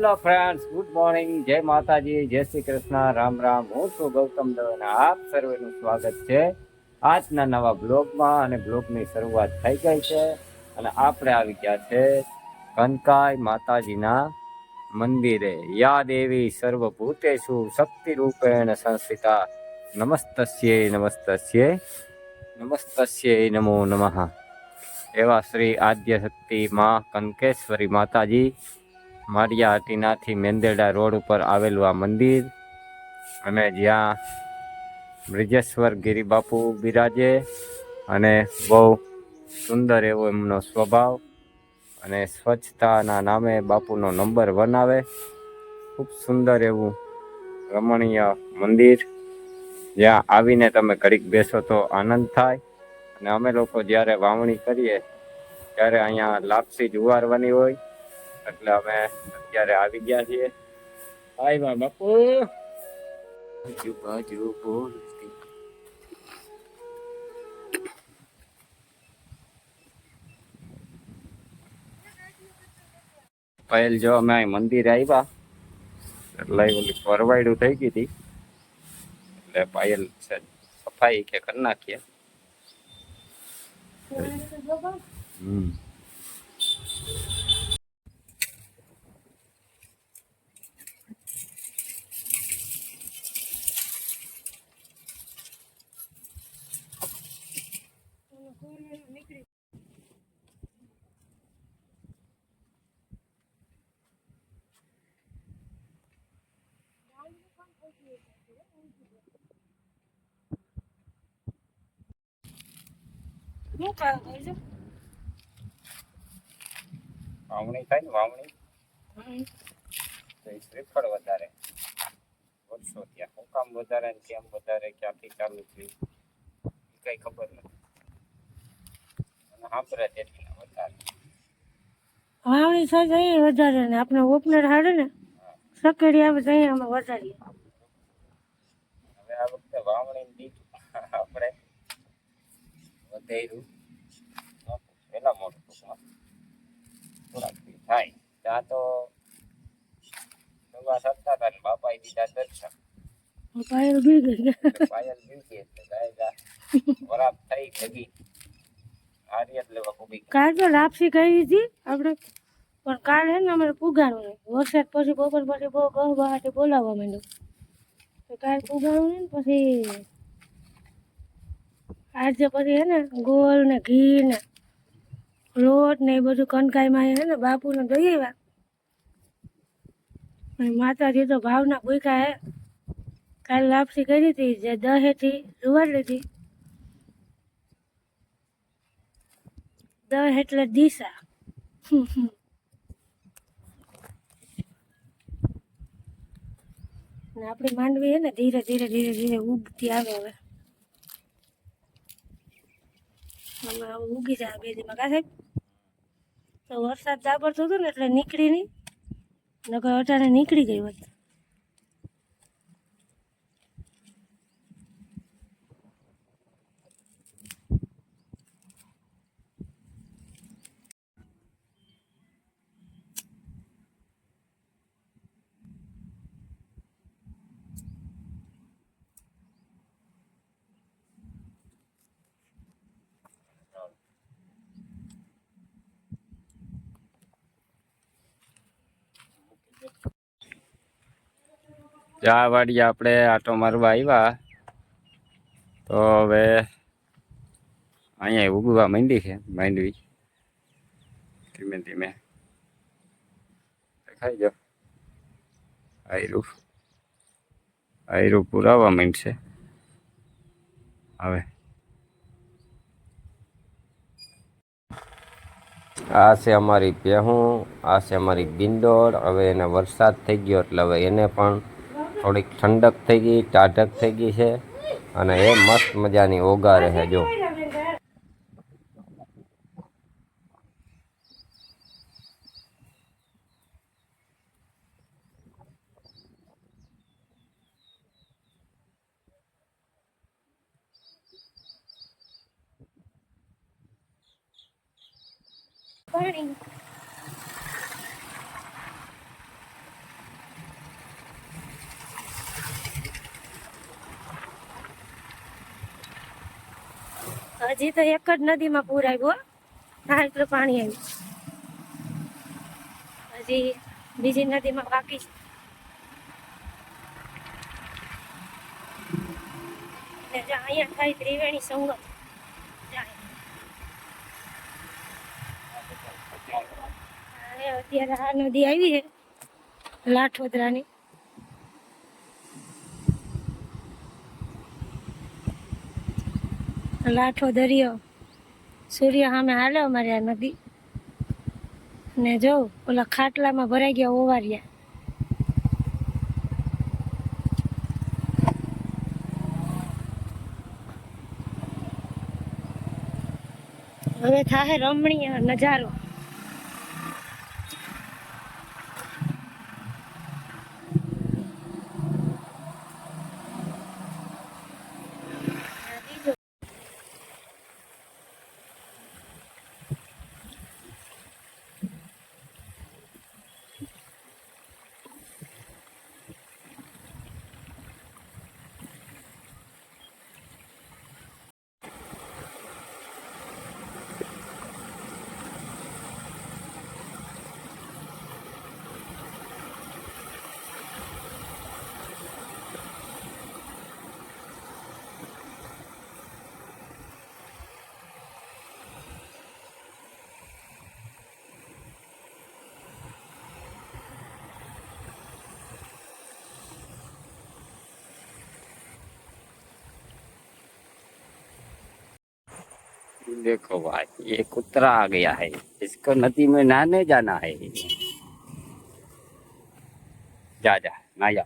Hello friends, good morning. જય માતાજી, જય શ્રી કૃષ્ણ. રામ રામ. હું છું ગૌતમ દવે આપ સર્વેનું સ્વાગત છે આજના નવા બ્લોગમાં અને બ્લોગની શરૂઆત થઈ ગઈ છે અને આપણે આવી ગયા છે કનકાઈ માતાજીના મંદિરે. યા દેવી સર્વભૂતેશુ શક્તિ રૂપેણ સંસ્થિતા. નમસ્તસ્યે નમસ્તસ્યે નમસ્તસ્યે નમો નમઃ. એવા શ્રી આદ્ય શક્તિ માં કનકેશ્વરી માતાજી મારિયા હટીનાથી મેંદેડા રોડ ઉપર આવેલું આ મંદિર. અને જ્યાં બ્રિજેશ્વર ગિરિબાપુ બિરાજે અને બહુ સુંદર એવો એમનો સ્વભાવ. અને સ્વચ્છતાના નામે બાપુનો નંબર વન આવે ખૂબ સુંદર એવું રમણીય મંદિર. જ્યાં આવીને તમે ઘડીક બેસો તો આનંદ થાય. અને અમે લોકો જ્યારે વાવણી કરીએ, ત્યારે અહીંયા લાપસી જુવારવાની હોય. એટલે અમે અત્યારે આવી ગયા છીએ. આવ્યા બાપુ. બાજુ બાજુ બોલતી પહેલ જો અમે અહીં મંદિરે આવ્યા એટલે ઓલી ફરવાયડું થઈ ગઈ હતી. એટલે પાયલ છે સફાઈ કે કરી નાખીએ. હમ. શું કામ? વાવણી થાય ને વાવણી. તો વધારે વર્ષો ત્યાં હું કામ વધારે કેમ વધારે ક્યાંથી ચાલુ થયું કઈ ખબર નથી સાંભળે તેટલા વધારે. વાવણી તો અહીંયા વધારે ને આપણે ઓપનર હાડે ને સકેડી આવે તો અહીંયા અમે વધારીએ હવે આ વખતે વાવણી દીઠ આપણે વધેરું. પેલા મોટું ટૂંકમાં. થોડાક થાય. ત્યાં તો નવા સત્તા હતા ને બાપાએ દીધા દર્શન. પાયલ બી ગઈ પાયલ બી બીજી એટલે ગાય ગા વરાપ થઈ ભેગી. કાલ તો લાપસી કરી હતી આપણે. પણ કાલ હે ને અમારે પુગાડવું નહીં વરસાદ પછી બપોર પછી બહુ ગહ બહાટી બોલાવવા માંડ્યું. તો કાલ પુગાડવું નહીં પછી આજે પછી હે ને ગોળ ને ઘી ને લોટ ને એ બધું કનકાઈમાં હે ને બાપુને દઈ આવ્યા. અને માતાજી તો ભાવના ભૂખ્યા હે. કાલ લાપસી કરી હતી, જે દહેથી રૂવાર લીધી. દહ એટલે દિશા. ને આપણી માંડવી ને, ધીરે ધીરે ધીરે ધીરે ઉગતી આવે હવે. હવે ઉગી જાય બે દીમાં કા સાહેબ? તો વરસાદ જાબરતો હતો ને એટલે નીકળી નહીં. નકર અટાણે નીકળી ગઈ હોત ચા વાડી આપણે આટો મારવા આવ્યા તો હવે અહીંયા ઉગવા માંડી છે, માંડવી. ધીમે ધીમે. દેખાઈ ગયો. આયરું. આયરું પુરાવા માંડશે. હવે. આ છે અમારી પેહું આ છે અમારી ગિંડોળ હવે એને વરસાદ થઈ ગયો એટલે હવે એને પણ થોડીક ઠંડક થઈ ગઈ ટાઢક થઈ ગઈ છે અને એ મસ્ત મજાની ઓગા છે, જો. પાણી હજી તો એક જ નદીમાં પૂર આવ્યું હો. એટલું પાણી આવ્યું હજી બીજી નદીમાં બાકી છે અહીંયા થાય ત્રિવેણી સંગમ. અત્યારે આ નદી આવી છે, લાઠોદરાની લાઠો દરિયો સૂર્ય સામે હાલે અમારે આ નદી. ને જો, ઓલા ખાટલામાં ભરાઈ ગયા ઓવારિયા. હવે થાય રમણીય નજારો આ બીજો देखो भाई ये कुतरा आ गया है इसको नदी में नहाने जाना है जा जा ना जा